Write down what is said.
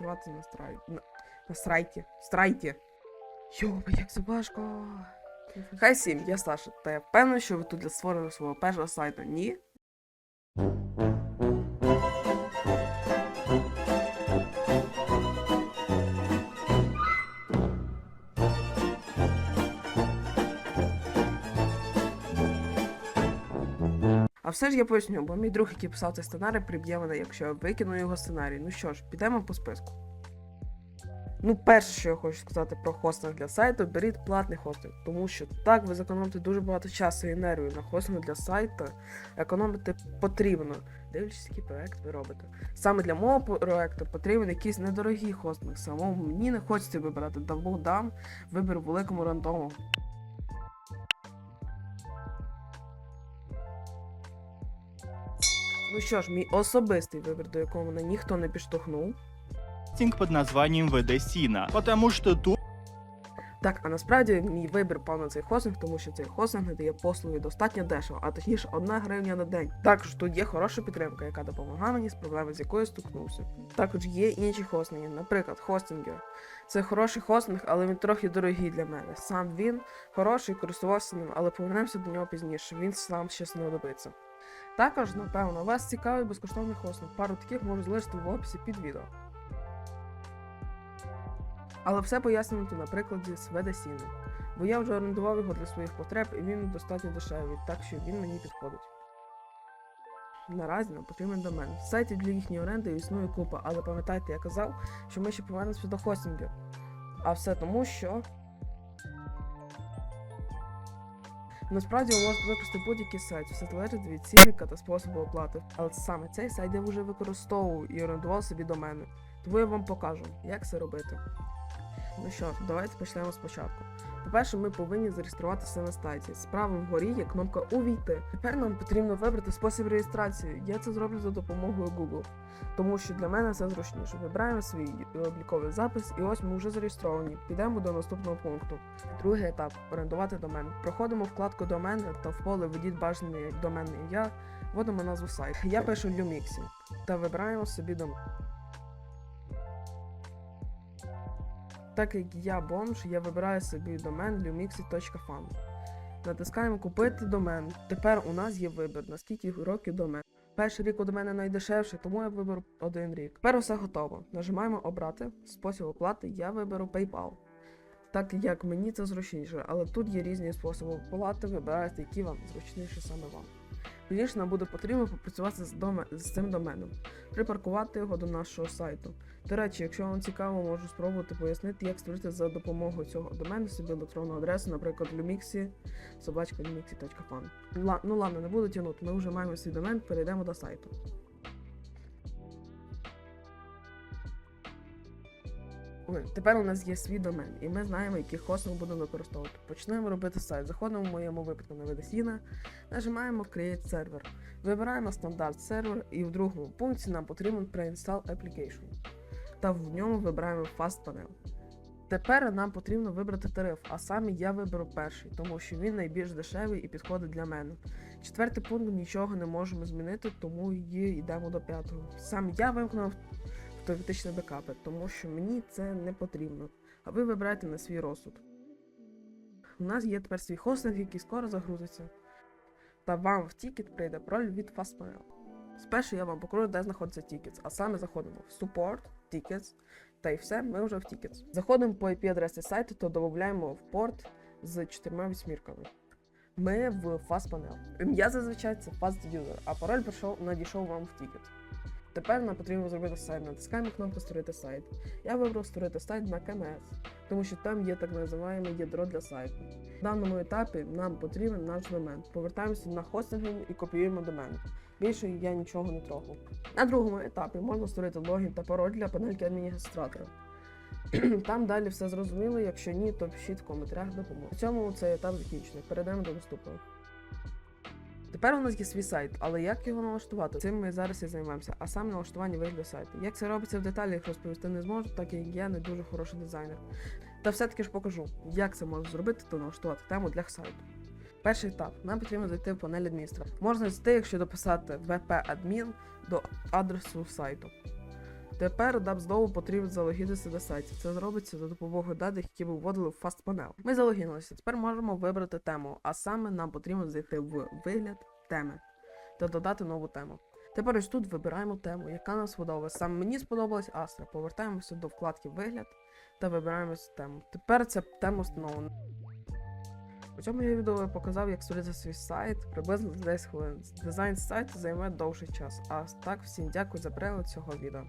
працювати на страй... на, на страйті. Страйті. Йоба, як це важко. Хай сім, я Саша, та я впевнений, що ви тут для створення свого першого сайту. Ні? А все ж я поясню, бо мій друг, який писав цей сценарій, приб'є мене, якщо я викину його сценарій. Ну що ж, підемо по списку. Ну, перше, що я хочу сказати про хостинг для сайту, беріть платний хостинг, тому що так ви зекономите дуже багато часу і енергії на хостинг для сайту. Економити потрібно, дивлячись, який проект ви робите. Саме для мого проекту потрібен якийсь недорогий хостинг. Самому мені не хочеться вибирати, тому дам вибір великому рандому. Ну що ж, мій особистий вибір, до якого мене ніхто не підштовхнув. хостинг под названием ВД Сіна, потому что тут Так, а насправді мій вибір пав на цей хостинг, тому що цей хостинг надає послуги достатньо дешево, а точніше одна гривня на день. Також тут є хороша підтримка, яка допомагає мені з проблеми, з якою стукнувся. Також є інші хостинги, наприклад, хостингер. Це хороший хостинг, але він трохи дорогий для мене. Сам він хороший, користувався ним, але повернемося до нього пізніше. Він сам ще знадобиться. Також, напевно, вас цікавий безкоштовний хостинг. Пару таких можу залишити в описі під відео. Але все пояснювати на прикладі з Ведесіни. Бо я вже орендував його для своїх потреб, і він достатньо дешевий, так що він мені підходить. Наразі нам потрібен домен. Сайті для їхньої оренди існує купа, але пам'ятайте, я казав, що ми ще повернемося до хостингів. А все тому, що. Насправді ви можете використати будь-який сайт, все залежить від цінника та способу оплати. Але саме цей сайт я вже використовував і орендував собі домени. Тому я вам покажу, як це робити. Ну що ж, давайте почнемо спочатку. По-перше, ми повинні зареєструватися на сайті. Справа вгорі є кнопка Увійти. Тепер нам потрібно вибрати спосіб реєстрації. Я це зроблю за допомогою Google, тому що для мене це зручніше. Вибираємо свій обліковий запис, і ось ми вже зареєстровані. Підемо до наступного пункту. Другий етап орендувати домен. Проходимо вкладку домени та в поле введіть бажане доменне ім'я, вводимо назву сайту. Я пишу Lumixi та вибираємо собі домен. Так як я бомж, я вибираю собі домен lumixi.fan. Натискаємо Купити домен. Тепер у нас є вибір, наскільки років домен. Перший рік у домене найдешевший, тому я виберу один рік. Тепер усе готово. Нажимаємо Обрати. Спосіб оплати я виберу PayPal. Так як мені це зручніше, але тут є різні способи оплати, вибирайте, які вам зручніше саме вам. Пізніше нам буде потрібно попрацювати з, доме... з цим доменом, припаркувати його до нашого сайту. До речі, якщо вам цікаво, можу спробувати пояснити, як створити за допомогою цього домену собі електронну адресу, наприклад, lumixi, собачка lumixi.fan. Ну ладно, не буду тягнути, ми вже маємо свій домен, перейдемо до сайту. Тепер у нас є свій домен, і ми знаємо, який хостинг будемо використовувати. Почнемо робити сайт. Заходимо в моєму випадку на Ведесіна, нажимаємо Create Server. Вибираємо стандарт сервер, і в другому пункті нам потрібен Pre-install Application. Та в ньому вибираємо Fast Panel. Тепер нам потрібно вибрати тариф, а саме я виберу перший, тому що він найбільш дешевий і підходить для мене. Четвертий пункт нічого не можемо змінити, тому і йдемо до п'ятого. Сам я вимкнув автоматичні бекапи, тому що мені це не потрібно. А ви вибирайте на свій розсуд. У нас є тепер свій хостинг, який скоро загрузиться. Та вам в тікет прийде пароль від Fastmail. Спершу я вам покажу, де знаходиться Tickets, а саме заходимо в Support, Tickets, та й все, ми вже в Tickets. Заходимо по IP-адресі сайту та додаємо в порт з чотирма вісьмірками. Ми в Fastpanel. Ім'я зазвичай це Fast а пароль прийшов, надійшов вам в Ticket. Тепер нам потрібно зробити сайт. Натискаємо кнопку Створити сайт. Я вибрав створити сайт на KMS, тому що там є так називаємо ядро для сайту. В даному етапі нам потрібен наш домен. Повертаємося на хостинг і копіюємо домен. Більше я нічого не трогав. На другому етапі можна створити логін та пароль для панельки адміністратора. Там далі все зрозуміло, якщо ні, то пишіть в коментарях допомогу. В цьому цей етап закінчений. Перейдемо до наступного. Тепер у нас є свій сайт, але як його налаштувати? Цим ми зараз і займемося, а саме налаштування вигляду сайту. Як це робиться в деталях, розповісти не зможу, так як я не дуже хороший дизайнер. Та все-таки ж покажу, як це можна зробити та налаштувати тему для сайту. Перший етап. Нам потрібно зайти в панель адміністратора. Можна зайти, якщо дописати wp-admin до адресу сайту. Тепер нам знову потрібно залогінитися на сайті. Це зробиться за допомогою даних, які ми вводили в FastPanel. Ми залогінилися. Тепер можемо вибрати тему, а саме нам потрібно зайти в вигляд теми та додати нову тему. Тепер ось тут вибираємо тему, яка нам сподобалась. Саме мені сподобалась Астра. Повертаємося до вкладки Вигляд та вибираємо цю тему. Тепер ця тема встановлена. У цьому я відео показав, як створити свій сайт приблизно за 10 хвилин. Дизайн сайту займе довший час. А так, всім дякую за перегляд цього відео.